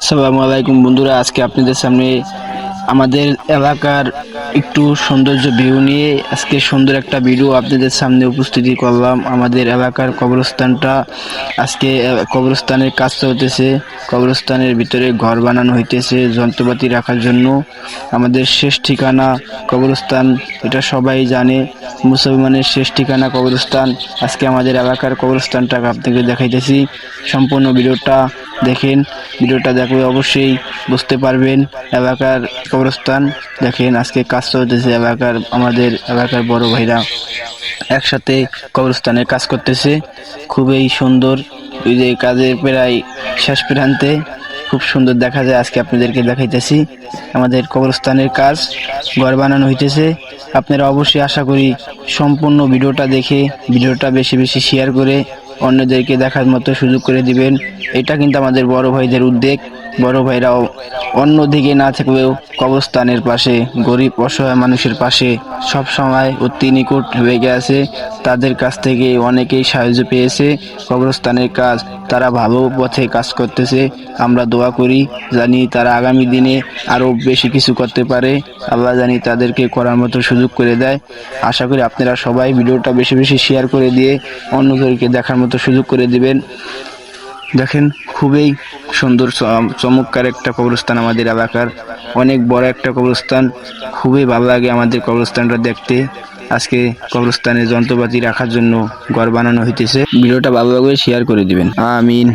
আসসালামু আলাইকুম বন্ধুরা, আজকে আপনাদের সামনে আমাদের এলাকার একটু সৌন্দর্য ভিউ নিয়ে আজকে সুন্দর একটা ভিডিও আপনাদের সামনে উপস্থিতি করলাম। আমাদের এলাকার কবরস্থানটা আজকে কবরস্থানের কাজ চলতেছে। কবরস্থানের ভিতরে ঘর বানানো হইতেছে যন্ত্রপাতি রাখার জন্য। আমাদের শেষ ঠিকানা কবরস্থান, এটা সবাই জানে। মুসলমানের শেষ ঠিকানা কবরস্থান। আজকে আমাদের এলাকার কবরস্থানটা আপনাকে দেখাইতেছি। সম্পূর্ণ ভিডিওটা দেখেন, ভিডিওটা দেখলে অবশ্যই বুঝতে পারবেন। এলাকার কবরস্থান, দেখেন, আজকে কাজ চলতেছে এলাকার, আমাদের এলাকার বড় ভাইরা একসাথে কবরস্থানে কাজ করতেছে। খুবই সুন্দর ওই যে কাজের প্রায় শেষ প্রান্তে খুব সুন্দর দেখা যায়, আজকে আপনাদেরকে দেখাইতেছি। আমাদের কবরস্থানের কাজ ঘর বানানো হইতেছে। আপনারা অবশ্যই আশা করি সম্পূর্ণ ভিডিওটা দেখে, ভিডিওটা বেশি বেশি শেয়ার করে অন্যদেরকে দেখার মতো সুযোগ করে দিবেন। এটা কিন্তু আমাদের বড় ভাইদের উদ্যোগ বড় ভাইরাও অন্যদিকে না থাকলেও কবরস্থানের পাশে, গরিব অসহায় মানুষের পাশে সব সময় অতি নিকট হয়ে গেছে। তাদের কাছ থেকে অনেকেই সাহায্য পেয়েছে। কবরস্থানের কাজ তারা ভালো পথে কাজ করতেছে। আমরা দোয়া করি, জানি তারা আগামী দিনে আরও বেশি কিছু করতে পারে। আল্লাহ জানি তাদেরকে করার মতো সুযোগ করে দেয়। আশা করি আপনারা সবাই ভিডিওটা বেশি বেশি শেয়ার করে দিয়ে অন্যদেরকে দেখার মতো সুযোগ করে দিবেন। দেখেন খুবই সুন্দর চম- চমৎকার একটা কবরস্থান আমাদের এলাকার। অনেক বড় একটা কবরস্থান। খুবই ভালো লাগে আমাদের কবরস্থানটা দেখতে। আজকে কবরস্থানে যন্ত্রপাতি রাখার জন্য ঘর বানানো হইতেছে। ভিডিওটা ভালো লাগলে শেয়ার করে দিবেন। আমিন।